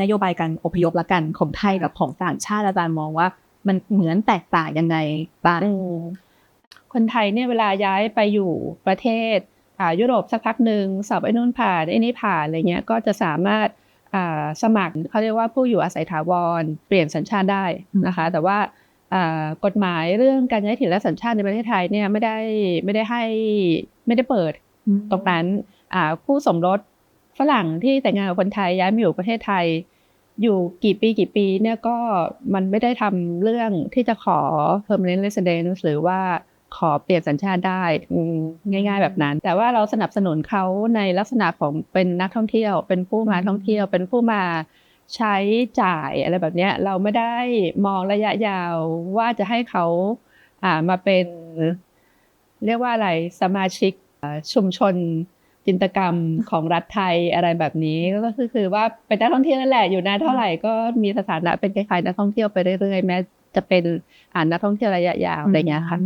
นโยบายการอพยพละกันของไทยกับของต่างชาติอาจารย์มองว่า มันเหมือนแตกต่างยังไงบ้างคนไทยเนี่ยเวลาย้ายไปอยู่ประเทศอ่ายุโรปสักพักหนึ่งสอบไอ้นู่นผ่านไอ้นี่ผ่านอะไรเงี้ยก็จะสามารถอ่าสมัครเขาเรียกว่าผู้อยู่อาศัยถาวรเปลี่ยนสัญชาติได้นะคะ แต่ว่าอ่ากฎหมายเรื่องการย้ายถิ่นและสัญชาติในประเทศไทยเนี่ยไม่ได้ไม่ได้ให้ไม่ได้เปิดตรงนั้นอ่าคู่สมรส ฝรั่งที่แต่งงานกับคนไทยย้ายมาอยู่ประเทศไทย อยู่กี่ปีกี่ปีเนี่ยก็มันไม่ได้ทำเรื่องที่จะขอ permanent residence หรือว่าขอเปลี่ยนสัญชาติได้ง่าย ๆ แบบนั้น แต่ว่าเราสนับสนุนเขาในลักษณะของเป็นนักท่องเที่ยว เป็นผู้มาท่องเที่ยว เป็นผู้มาใช้จ่ายอะไรแบบเนี้ยเราไม่ได้มองระยะยาวว่าจะให้เขาอ่ามาเป็น เรียกว่าอะไรสมาชิกชุมชน จินตกรรมของรัฐไทยอะไรแบบนี้ก็คือคือว่าเป็นนักท่องเที่ยวนั่นแหละอยู่นานเท่าไหร่ก็มีสถานะเป็นคล้ายๆนักท่องเที่ยวไปเรื่อยๆแม้จะเป็นอ่านนักท่องเที่ยวระยะยาวอะไรอย่างนี้ค่ะ